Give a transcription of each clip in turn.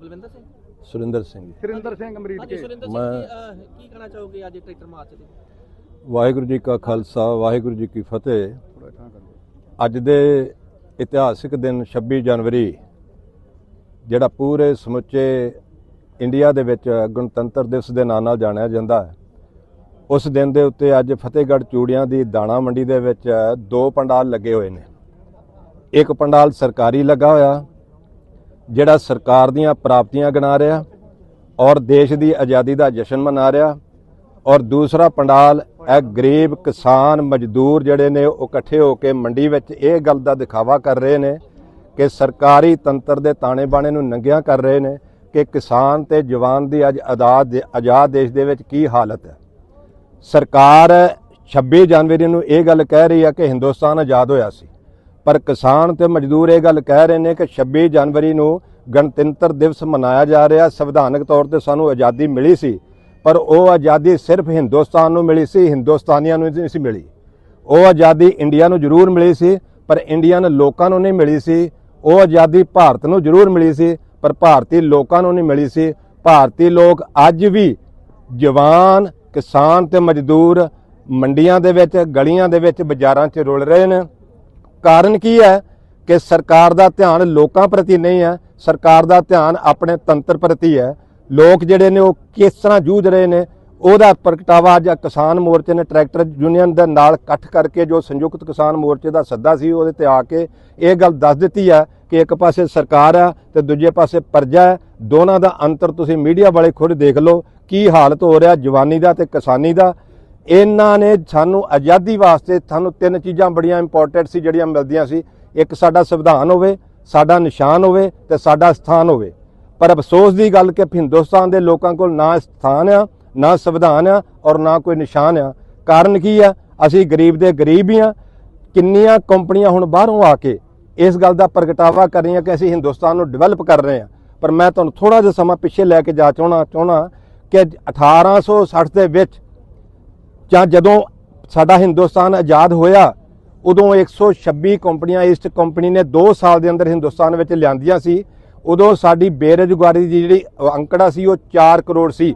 ਬਲਵਿੰਦਰ ਸਿੰਘ? ਸੁਰਿੰਦਰ ਸਿੰਘ ਜੀ। ਸੁਰਿੰਦਰ ਸਿੰਘ ਅਮਰੀਕ ਹਾਂਜੀ ਕੇ। ਸੁਰਿੰਦਰ ਸਿੰਘ ਮੈਂ- ਜੀ ਅਹ, ਕੀ ਕਹਿਣਾ ਚਾਹੋਗੇ ਅੱਜ ਟਰੈਕਟਰ ਮਾਰਚ ਤੇ ਵਾਹਿਗੁਰੂ ਜੀ ਕਾ ਖਾਲਸਾ ਵਾਹਿਗੁਰੂ ਜੀ ਕੀ ਫਤਿਹ। ਥੋੜਾ ਠਾਂ ਕਰ ਦਿਓ। ਅੱਜ ਦੇ ਇਤਿਹਾਸਿਕ ਦਿਨ 26 ਜਨਵਰੀ ਜਿਹੜਾ ਪੂਰੇ ਸਮੁੱਚੇ ਇੰਡੀਆ ਦੇ ਵਿੱਚ ਗਣਤੰਤਰ ਦਿਵਸ ਦੇ ਨਾਂ ਨਾਲ ਜਾਣਿਆ ਜਾਂਦਾ ਹੈ। ਉਸ ਦਿਨ ਦੇ ਉੱਤੇ ਅੱਜ ਫਤਿਹਗੜ੍ਹ ਚੂੜੀਆਂ ਦੀ ਦਾਣਾ ਮੰਡੀ ਦੇ ਵਿੱਚ ਦੋ ਪੰਡਾਲ ਲੱਗੇ ਹੋਏ ਨੇ। ਇੱਕ ਪੰਡਾਲ ਸਰਕਾਰੀ ਲੱਗਾ ਹੋਇਆ ਜਿਹੜਾ ਸਰਕਾਰ ਦੀਆਂ ਪ੍ਰਾਪਤੀਆਂ ਗਿਣਾ ਰਿਹਾ ਔਰ ਦੇਸ਼ ਦੀ ਆਜ਼ਾਦੀ ਦਾ ਜਸ਼ਨ ਮਨਾ ਰਿਹਾ ਔਰ ਦੂਸਰਾ ਪੰਡਾਲ, ਇਹ ਗਰੀਬ ਕਿਸਾਨ ਮਜ਼ਦੂਰ ਜਿਹੜੇ ਨੇ ਉਹ ਇਕੱਠੇ ਹੋ ਕੇ ਮੰਡੀ ਵਿੱਚ ਇਹ ਗੱਲ ਦਾ ਦਿਖਾਵਾ ਕਰ ਰਹੇ ਨੇ ਕਿ ਸਰਕਾਰੀ ਤੰਤਰ ਦੇ ਤਾਣੇ ਬਾਣੇ ਨੂੰ ਨੰਗਿਆ ਕਰ ਰਹੇ ਨੇ ਕਿ ਕਿਸਾਨ ਤੇ ਜਵਾਨ ਦੀ ਅੱਜ ਆਜ਼ਾਦ ਆਜ਼ਾਦ ਦੇਸ਼ ਦੇ ਵਿੱਚ ਕੀ ਹਾਲਤ ਹੈ। ਸਰਕਾਰ 26 ਜਨਵਰੀ ਨੂੰ ਇਹ ਗੱਲ ਕਹਿ ਰਹੀ ਹੈ ਕਿ ਹਿੰਦੁਸਤਾਨ ਆਜ਼ਾਦ ਹੋਇਆ ਸੀ। ਪਰ ਕਿਸਾਨ ਤੇ ਮਜ਼ਦੂਰ ਇਹ ਗੱਲ ਕਹਿ ਰਹੇ ਨੇ ਕਿ 26 ਜਨਵਰੀ ਨੂੰ ਗਣਤੰਤਰ ਦਿਵਸ ਮਨਾਇਆ ਜਾ ਰਿਹਾ। ਸੰਵਿਧਾਨਕ ਤੌਰ ਤੇ ਸਾਨੂੰ ਆਜ਼ਾਦੀ ਮਿਲੀ ਸੀ, ਪਰ ਉਹ ਆਜ਼ਾਦੀ ਸਿਰਫ ਹਿੰਦੁਸਤਾਨ ਨੂੰ ਮਿਲੀ ਸੀ, ਹਿੰਦੁਸਤਾਨੀਆਂ ਨੂੰ ਨਹੀਂ ਸੀ ਮਿਲੀ। ਉਹ ਆਜ਼ਾਦੀ ਇੰਡੀਆ ਨੂੰ ਜ਼ਰੂਰ ਮਿਲੀ ਸੀ, ਪਰ ਇੰਡੀਅਨ ਲੋਕਾਂ ਨੂੰ ਨਹੀਂ ਮਿਲੀ ਸੀ। ਉਹ ਆਜ਼ਾਦੀ ਭਾਰਤ ਨੂੰ ਜ਼ਰੂਰ ਮਿਲੀ ਸੀ, ਪਰ ਭਾਰਤੀ ਲੋਕਾਂ ਨੂੰ ਨਹੀਂ ਮਿਲੀ ਸੀ। ਭਾਰਤੀ ਲੋਕ ਅੱਜ ਵੀ ਜਵਾਨ, ਕਿਸਾਨ ਤੇ ਮਜ਼ਦੂਰ ਮੰਡੀਆਂ ਦੇ ਵਿੱਚ, ਗਲੀਆਂ ਦੇ ਵਿੱਚ, ਬਾਜ਼ਾਰਾਂ 'ਚ ਰੁਲ ਰਹੇ ਨੇ। ਕਾਰਨ ਕੀ ਹੈ ਕਿ ਸਰਕਾਰ ਦਾ ਧਿਆਨ ਲੋਕਾਂ ਪ੍ਰਤੀ ਨਹੀਂ ਹੈ, ਸਰਕਾਰ ਦਾ ਧਿਆਨ ਆਪਣੇ ਤੰਤਰ ਪ੍ਰਤੀ ਹੈ। ਲੋਕ ਜਿਹੜੇ ਨੇ ਉਹ ਕਿਸ ਤਰ੍ਹਾਂ ਜੂਝ ਰਹੇ ਨੇ, ਉਹਦਾ ਪ੍ਰਗਟਾਵਾ ਅੱਜ ਕਿਸਾਨ ਮੋਰਚੇ ਨੇ ਟਰੈਕਟਰ ਯੂਨੀਅਨ ਦੇ ਨਾਲ ਇਕੱਠ ਕਰਕੇ ਜੋ ਸੰਯੁਕਤ ਕਿਸਾਨ ਮੋਰਚੇ ਦਾ ਸੱਦਾ ਸੀ, ਉਹਦੇ ਤੇ ਆ ਕੇ ਇਹ ਗੱਲ ਦੱਸ ਦਿੱਤੀ ਹੈ ਕਿ ਇੱਕ ਪਾਸੇ ਸਰਕਾਰ ਹੈ ਤੇ ਦੂਜੇ ਪਾਸੇ ਪਰਜਾ ਹੈ। ਦੋਨਾਂ ਦਾ ਅੰਤਰ ਤੁਸੀਂ ਮੀਡੀਆ ਵਾਲੇ ਖੁਦ ਦੇਖ ਲਓ, ਕੀ ਹਾਲਤ ਹੋ ਰਿਹਾ ਜਵਾਨੀ ਦਾ ਤੇ ਕਿਸਾਨੀ ਦਾ। ਇਹਨਾਂ ਨੇ ਸਾਨੂੰ ਆਜ਼ਾਦੀ ਵਾਸਤੇ ਸਾਨੂੰ ਤਿੰਨ ਚੀਜ਼ਾਂ ਬੜੀਆਂ ਇੰਪੋਰਟੈਂਟ ਸੀ, ਜਿਹੜੀਆਂ ਮਿਲਦੀਆਂ ਸੀ। ਇੱਕ ਸਾਡਾ ਸੰਵਿਧਾਨ ਹੋਵੇ, ਸਾਡਾ ਨਿਸ਼ਾਨ ਹੋਵੇ ਤੇ ਸਾਡਾ ਸਥਾਨ ਹੋਵੇ। ਪਰ ਅਫਸੋਸ ਦੀ ਗੱਲ ਕਿ ਹਿੰਦੁਸਤਾਨ ਦੇ ਲੋਕਾਂ ਕੋਲ ਨਾ ਸਥਾਨ ਆ, ਨਾ ਸੰਵਿਧਾਨ ਆ ਔਰ ਨਾ ਕੋਈ ਨਿਸ਼ਾਨ ਆ। ਕਾਰਨ ਕੀ ਆ? ਅਸੀਂ ਗਰੀਬ ਦੇ ਗਰੀਬ ਹੀ ਆ। ਕਿੰਨੀਆਂ ਕੰਪਨੀਆਂ ਹੁਣ ਬਾਹਰੋਂ ਆ ਕੇ ਇਸ ਗੱਲ ਦਾ ਪ੍ਰਗਟਾਵਾ ਕਰ ਰਹੀਆਂ ਕਿ ਅਸੀਂ ਹਿੰਦੁਸਤਾਨ ਨੂੰ ਡਿਵੈਲਪ ਕਰ ਰਹੇ ਹਾਂ ਪਰ ਮੈਂ ਤੁਹਾਨੂੰ ਥੋੜਾ ਜਿਹਾ ਸਮਾਂ ਪਿੱਛੇ ਲੈ ਕੇ ਜਾ ਚਾਹਣਾ ਚਾਹਣਾ ਕਿ 1860 ਦੇ ਵਿੱਚ ਜਾਂ ਜਦੋਂ ਸਾਡਾ ਹਿੰਦੁਸਤਾਨ ਆਜ਼ਾਦ ਹੋਇਆ, ਉਦੋਂ 126 ਕੰਪਨੀਆਂ ਈਸਟ ਕੰਪਨੀ ਨੇ 2 ਸਾਲ ਦੇ ਅੰਦਰ ਹਿੰਦੁਸਤਾਨ ਵਿੱਚ ਲਿਆਂਦੀਆਂ ਸੀ। ਉਦੋਂ ਸਾਡੀ ਬੇਰੁਜ਼ਗਾਰੀ ਦੀ ਜਿਹੜੀ ਅੰਕੜਾ ਸੀ, ਉਹ 4 ਕਰੋੜ ਸੀ।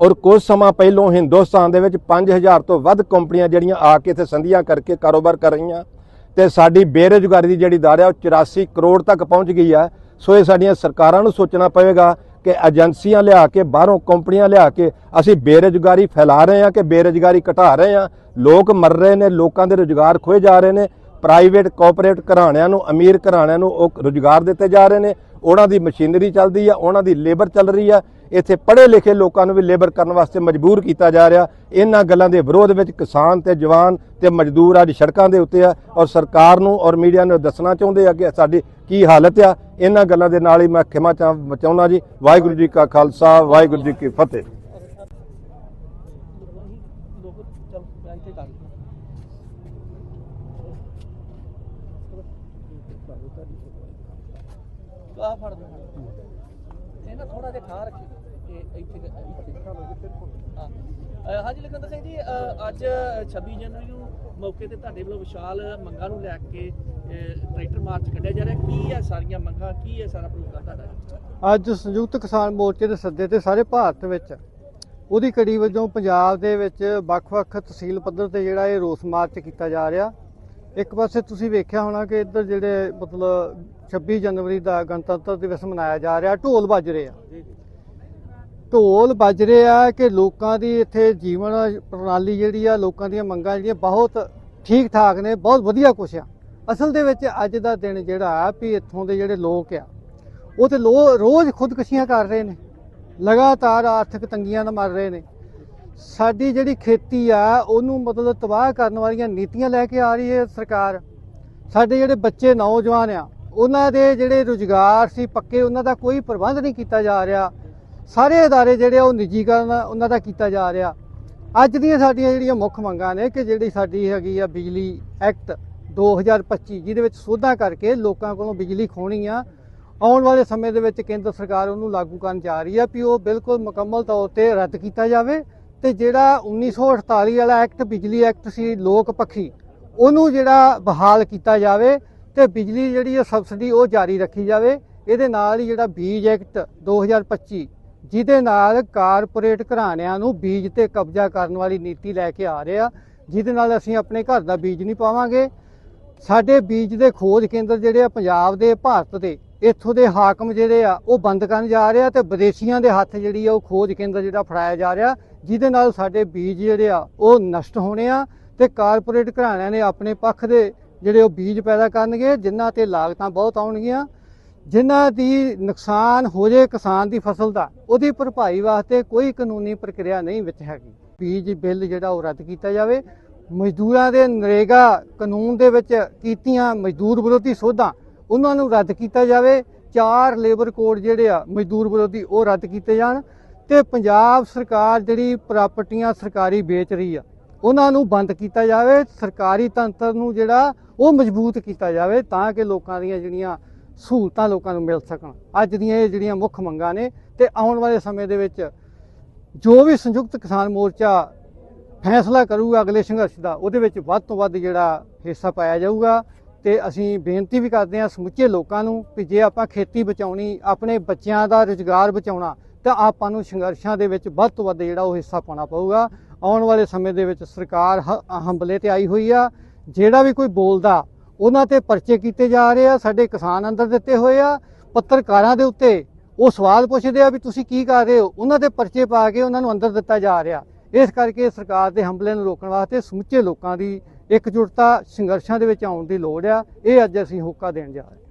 ਔਰ ਕੁਝ ਸਮਾਂ ਪਹਿਲਾਂ ਹਿੰਦੁਸਤਾਨ ਦੇ ਵਿੱਚ 5000 ਤੋਂ ਵੱਧ ਕੰਪਨੀਆਂ ਜਿਹੜੀਆਂ ਆ ਕੇ ਇੱਥੇ ਸੰਧੀਆਂ ਕਰਕੇ ਕਾਰੋਬਾਰ ਕਰ ਰਹੀਆਂ ਤੇ ਸਾਡੀ ਬੇਰੁਜ਼ਗਾਰੀ ਦੀ ਜਿਹੜੀ ਦਰ ਹੈ ਉਹ 84 ਕਰੋੜ ਤੱਕ ਪਹੁੰਚ ਗਈ ਹੈ ਸੋ ਇਹ ਸਾਡੀਆਂ ਸਰਕਾਰਾਂ ਨੂੰ ਸੋਚਣਾ ਪਵੇਗਾ ਕਿ ਏਜੰਸੀਆਂ ਲਿਆ ਕੇ, ਬਾਹਰੋਂ ਕੰਪਨੀਆਂ ਲਿਆ ਕੇ ਅਸੀਂ ਬੇਰੁਜ਼ਗਾਰੀ ਫੈਲਾ ਰਹੇ ਹਾਂ ਕਿ ਬੇਰੁਜ਼ਗਾਰੀ ਘਟਾ ਰਹੇ ਹਾਂ। ਲੋਕ ਮਰ ਰਹੇ ਨੇ, ਲੋਕਾਂ ਦੇ ਰੁਜ਼ਗਾਰ ਖੋਏ ਜਾ ਰਹੇ ਨੇ। ਪ੍ਰਾਈਵੇਟ ਕਾਰਪੋਰੇਟ ਘਰਾਣਿਆਂ ਨੂੰ, ਅਮੀਰ ਘਰਾਣਿਆਂ ਨੂੰ ਉਹ ਰੁਜ਼ਗਾਰ ਦਿੱਤੇ ਜਾ ਰਹੇ ਨੇ। ਉਹਨਾਂ ਦੀ ਮਸ਼ੀਨਰੀ ਚੱਲਦੀ ਆ, ਉਹਨਾਂ ਦੀ ਲੇਬਰ ਚੱਲ ਰਹੀ ਆ। ਇੱਥੇ ਪੜ੍ਹੇ ਲਿਖੇ ਲੋਕਾਂ ਨੂੰ ਵੀ ਲੇਬਰ ਕਰਨ ਵਾਸਤੇ ਮਜਬੂਰ ਕੀਤਾ ਜਾ ਰਿਹਾ। ਇਹਨਾਂ ਗੱਲਾਂ ਦੇ ਵਿਰੋਧ ਵਿੱਚ ਕਿਸਾਨ ਤੇ ਜਵਾਨ ਤੇ ਮਜ਼ਦੂਰ ਅੱਜ ਸੜਕਾਂ ਦੇ ਉੱਤੇ ਆ ਔਰ ਸਰਕਾਰ ਨੂੰ ਔਰ ਮੀਡੀਆ ਨੂੰ ਦੱਸਣਾ ਚਾਹੁੰਦੇ ਆ ਕਿ ਸਾਡੀ ਕੀ ਹਾਲਤ ਆ। ਇਹਨਾਂ ਗੱਲਾਂ ਦੇ ਨਾਲ ਹੀ ਮੈਂ ਖਿਮਾ ਚਾਹੁੰਦਾ ਜੀ, ਵਾਹਿਗੁਰੂ ਜੀ ਕਾ ਖਾਲਸਾ, ਵਾਹਿਗੁਰੂ ਜੀ ਕੀ ਫਤਿਹ। ਆ ਫੜ ਦੇ ਇਹ ਨਾ ਥੋੜਾ ਜਿਹਾ ਠਾਹ ਰੱਖੀ ਇਹ ਇੱਥੇ ਇੱਥੇ ਹਾਂ। ਹਾਂਜੀ, ਲਖਵਿੰਦਰ ਸਿੰਘ ਜੀ ਅੱਜ 26 ਜਨਵਰੀ ਨੂੰ ਮੌਕੇ ਤੇ ਤੁਹਾਡੇ ਵੱਲੋਂ ਵਿਸ਼ਾਲ ਮੰਗਾਂ ਨੂੰ ਲੈ ਕੇ ਟਰੈਕਟਰ ਮਾਰਚ ਕੱਢਿਆ ਜਾ ਰਿਹਾ। ਕੀ ਹੈ ਸਾਰੀਆਂ ਮੰਗਾਂ? ਕੀ ਹੈ ਸਾਰਾ ਪ੍ਰੋਗਰਾਮ ਤੁਹਾਡਾ? ਅੱਜ ਸੰਯੁਕਤ ਕਿਸਾਨ ਮੋਰਚੇ ਦੇ ਸੱਦੇ ਤੇ ਸਾਰੇ ਭਾਰਤ ਵਿੱਚ ਉਹਦੀ ਕੜੀ ਵਜੋਂ ਪੰਜਾਬ ਦੇ ਵਿੱਚ ਵੱਖ-ਵੱਖ ਤਹਿਸੀਲ ਪੱਧਰ ਤੇ ਜਿਹੜਾ ਇਹ ਰੋਸ ਮਾਰਚ ਕੀਤਾ ਜਾ ਰਿਹਾ। ਇੱਕ ਪਾਸੇ ਤੁਸੀਂ ਵੇਖਿਆ ਹੋਣਾ ਕਿ ਇੱਧਰ ਜਿਹੜੇ ਮਤਲਬ 26 ਜਨਵਰੀ ਦਾ ਗਣਤੰਤਰ ਦਿਵਸ ਮਨਾਇਆ ਜਾ ਰਿਹਾ ਢੋਲ ਵੱਜ ਰਹੇ ਆ। ਢੋਲ ਵੱਜ ਰਹੇ ਆ ਕਿ ਲੋਕਾਂ ਦੀ ਇੱਥੇ ਜੀਵਨ ਪ੍ਰਣਾਲੀ ਜਿਹੜੀ ਆ ਲੋਕਾਂ ਦੀਆਂ ਮੰਗਾਂ ਜਿਹੜੀਆਂ ਬਹੁਤ ਠੀਕ ਠਾਕ ਨੇ ਬਹੁਤ ਵਧੀਆ ਕੁਛ ਆ। ਅਸਲ ਦੇ ਵਿੱਚ ਅੱਜ ਦਾ ਦਿਨ ਜਿਹੜਾ ਆ ਵੀ ਇੱਥੋਂ ਦੇ ਜਿਹੜੇ ਲੋਕ ਆ ਉਹ ਤੇ ਲੋ ਰੋਜ਼ ਖੁਦਕੁਸ਼ੀਆਂ ਕਰ ਰਹੇ ਨੇ। ਲਗਾਤਾਰ ਆਰਥਿਕ ਤੰਗੀਆਂ ਨਾਲ ਮਰ ਰਹੇ ਨੇ। ਸਾਡੀ ਜਿਹੜੀ ਖੇਤੀ ਆ ਉਹਨੂੰ ਮਤਲਬ ਤਬਾਹ ਕਰਨ ਵਾਲੀਆਂ ਨੀਤੀਆਂ ਲੈ ਕੇ ਆ ਰਹੀ ਹੈ ਸਰਕਾਰ ਸਾਡੇ ਜਿਹੜੇ ਬੱਚੇ ਨੌਜਵਾਨ ਆ ਉਹਨਾਂ ਦੇ ਜਿਹੜੇ ਰੁਜ਼ਗਾਰ ਸੀ ਪੱਕੇ ਉਹਨਾਂ ਦਾ ਕੋਈ ਪ੍ਰਬੰਧ ਨਹੀਂ ਕੀਤਾ ਜਾ ਰਿਹਾ ਸਾਰੇ ادارے ਜਿਹੜੇ ਆ ਉਹ ਨਿੱਜੀਕਰਨ ਉਹਨਾਂ ਦਾ ਕੀਤਾ ਜਾ ਰਿਹਾ ਅੱਜ ਦੀਆਂ ਸਾਡੀਆਂ ਜਿਹੜੀਆਂ ਮੁੱਖ ਮੰਗਾਂ ਨੇ ਕਿ ਜਿਹੜੀ ਸਾਡੀ ਹੈਗੀ ਆ ਬਿਜਲੀ ਐਕਟ 2025 ਜਿਹਦੇ ਵਿੱਚ ਸੋਧਾਂ ਕਰਕੇ ਲੋਕਾਂ ਕੋਲੋਂ ਬਿਜਲੀ ਖੋਣੀ ਆ ਆਉਣ ਵਾਲੇ ਸਮੇਂ ਦੇ ਵਿੱਚ ਕੇਂਦਰ ਸਰਕਾਰ ਉਹਨੂੰ ਲਾਗੂ ਕਰਨ ਜਾ ਰਹੀ ਆ ਵੀ ਉਹ ਬਿਲਕੁਲ ਮੁਕੰਮਲ ਤੌਰ ਤੇ ਰੱਦ ਕੀਤਾ ਜਾਵੇ ਤੇ ਜਿਹੜਾ 1948 ਵਾਲਾ ਐਕਟ, ਬਿਜਲੀ ਐਕਟ ਸੀ, ਲੋਕ ਪੱਖੀ, ਉਹਨੂੰ ਜਿਹੜਾ ਬਹਾਲ ਕੀਤਾ ਜਾਵੇ ਤੇ ਬਿਜਲੀ ਜਿਹੜੀ ਹੈ ਸਬਸਿਡੀ ਉਹ ਜਾਰੀ ਰੱਖੀ ਜਾਵੇ, ਇਹਦੇ ਨਾਲ ਹੀ ਜਿਹੜਾ ਬੀਜ ਐਕਟ 2025 ਜਿਹਦੇ ਨਾਲ ਕਾਰਪੋਰੇਟ ਘਰਾਣਿਆਂ ਨੂੰ ਬੀਜ ਤੇ ਕਬਜ਼ਾ ਕਰਨ ਵਾਲੀ ਨੀਤੀ ਲੈ ਕੇ ਆ ਰਿਹਾ, ਜਿਹਦੇ ਨਾਲ ਅਸੀਂ ਆਪਣੇ ਘਰ ਦਾ ਬੀਜ ਨਹੀਂ ਪਾਵਾਂਗੇ। ਸਾਡੇ ਬੀਜ ਦੇ ਖੋਜ ਕੇਂਦਰ ਜਿਹੜੇ ਆ, ਪੰਜਾਬ ਦੇ, ਭਾਰਤ ਦੇ ਇੱਥੋਂ ਦੇ ਹਾਕਮ ਜਿਹੜੇ ਆ, ਉਹ ਬੰਦ ਕਰਨ ਜਾ ਰਹੇ ਆ ਤੇ ਵਿਦੇਸ਼ੀਆਂ ਦੇ ਹੱਥ ਜਿਹੜੀ ਆ, ਉਹ ਖੋਜ ਕੇਂਦਰ ਜਿਹੜਾ ਫੜਾਇਆ ਜਾ ਰਿਹਾ, ਜਿਹਦੇ ਨਾਲ ਸਾਡੇ ਬੀਜ ਜਿਹੜੇ ਆ, ਉਹ ਨਸ਼ਟ ਹੋਣੇ ਆ ਤੇ ਕਾਰਪੋਰੇਟ ਘਰਾਣਿਆਂ ਨੇ ਆਪਣੇ ਪੱਖ ਦੇ ਜਿਹੜੇ ਉਹ ਬੀਜ ਪੈਦਾ ਕਰਨਗੇ, ਜਿਨ੍ਹਾਂ ਤੇ ਲਾਗਤਾਂ ਬਹੁਤ ਆਉਣਗੀਆਂ, ਜਿਨ੍ਹਾਂ ਦੀ ਨੁਕਸਾਨ ਹੋ ਜੇ ਕਿਸਾਨ ਦੀ ਫਸਲ ਦਾ, ਉਹਦੀ ਭਰਪਾਈ ਵਾਸਤੇ ਕੋਈ ਕਾਨੂੰਨੀ ਪ੍ਰਕਿਰਿਆ ਨਹੀਂ ਵਿੱਚ ਹੈਗੀ। ਬੀਜ ਬਿੱਲ ਜਿਹੜਾ ਉਹ ਰੱਦ ਕੀਤਾ ਜਾਵੇ। ਮਜ਼ਦੂਰਾਂ ਦੇ ਨਰੇਗਾ ਕਾਨੂੰਨ ਦੇ ਵਿੱਚ ਕੀਤੀਆਂ ਮਜ਼ਦੂਰ ਵਿਰੋਧੀ ਸੋਧਾਂ ਉਹਨਾਂ ਨੂੰ ਰੱਦ ਕੀਤਾ ਜਾਵੇ। ਚਾਰ ਲੇਬਰ ਕੋਡ ਜਿਹੜੇ ਆ, ਮਜ਼ਦੂਰ ਵਿਰੋਧੀ, ਉਹ ਰੱਦ ਕੀਤੇ ਜਾਣ ਤੇ ਪੰਜਾਬ ਸਰਕਾਰ ਜਿਹੜੀ ਪ੍ਰਾਪਰਟੀਆਂ ਸਰਕਾਰੀ ਵੇਚ ਰਹੀ ਆ, ਉਹਨਾਂ ਨੂੰ ਬੰਦ ਕੀਤਾ ਜਾਵੇ। ਸਰਕਾਰੀ ਤੰਤਰ ਨੂੰ ਜਿਹੜਾ, ਉਹ ਮਜ਼ਬੂਤ ਕੀਤਾ ਜਾਵੇ ਤਾਂ ਕਿ ਲੋਕਾਂ ਦੀਆਂ ਜਿਹੜੀਆਂ ਸਹੂਲਤਾਂ ਲੋਕਾਂ ਨੂੰ ਮਿਲ ਸਕਣ। ਅੱਜ ਦੀਆਂ ਇਹ ਜਿਹੜੀਆਂ ਮੁੱਖ ਮੰਗਾਂ ਨੇ ਤੇ ਆਉਣ ਵਾਲੇ ਸਮੇਂ ਦੇ ਵਿੱਚ ਜੋ ਵੀ ਸੰਯੁਕਤ ਕਿਸਾਨ ਮੋਰਚਾ ਫੈਸਲਾ ਕਰੂਗਾ ਅਗਲੇ ਸੰਘਰਸ਼ ਦਾ, ਉਹਦੇ ਵਿੱਚ ਵੱਧ ਤੋਂ ਵੱਧ ਜਿਹੜਾ ਹਿੱਸਾ ਪਾਇਆ ਜਾਊਗਾ। ਤੇ ਅਸੀਂ ਬੇਨਤੀ ਵੀ ਕਰਦੇ ਹਾਂ ਸਮੁੱਚੇ ਲੋਕਾਂ ਨੂੰ ਕਿ ਜੇ ਆਪਾਂ ਖੇਤੀ ਬਚਾਉਣੀ, ਆਪਣੇ ਬੱਚਿਆਂ ਦਾ ਰੁਜ਼ਗਾਰ ਬਚਾਉਣਾ, ਤਾਂ ਆਪਾਂ ਨੂੰ ਸੰਘਰਸ਼ਾਂ ਦੇ ਵਿੱਚ ਵੱਧ ਤੋਂ ਵੱਧ ਜਿਹੜਾ ਉਹ ਹਿੱਸਾ ਪਾਉਣਾ ਪਊਗਾ। ਆਉਣ ਵਾਲੇ ਸਮੇਂ ਦੇ ਵਿੱਚ ਸਰਕਾਰ ਹ- ਹੰਬਲੇ ਤੇ ਆਈ ਹੋਈ ਆ। ਜਿਹੜਾ ਵੀ ਕੋਈ ਬੋਲਦਾ, ਉਹਨਾਂ ਤੇ ਪਰਚੇ ਕੀਤੇ ਜਾ ਰਹੇ ਆ, ਸਾਡੇ ਕਿਸਾਨ ਅੰਦਰ ਦਿੱਤੇ ਹੋਏ ਆ। ਪੱਤਰਕਾਰਾਂ ਦੇ ਉੱਤੇ ਉਹ ਸਵਾਲ ਪੁੱਛਦੇ ਆ ਵੀ ਤੁਸੀਂ ਕੀ ਕਰ ਰਹੇ ਹੋ? ਉਹਨਾਂ ਦੇ ਪਰਚੇ ਪਾ ਕੇ ਉਹਨਾਂ ਨੂੰ ਅੰਦਰ ਦਿੱਤਾ ਜਾ ਰਿਹਾ। ਇਸ ਕਰਕੇ ਸਰਕਾਰ ਦੇ ਹਮਲੇ ਨੂੰ ਰੋਕਣ ਵਾਸਤੇ ਸਮੁੱਚੇ ਲੋਕਾਂ ਦੀ ਇਕਜੁੱਟਤਾ ਸੰਘਰਸ਼ਾਂ ਦੇ ਵਿੱਚ ਆਉਣ ਦੀ ਲੋੜ ਆ, ਇਹ ਅੱਜ ਅਸੀਂ ਹੋਕਾ ਦੇਣ ਜਾ ਰਹੇ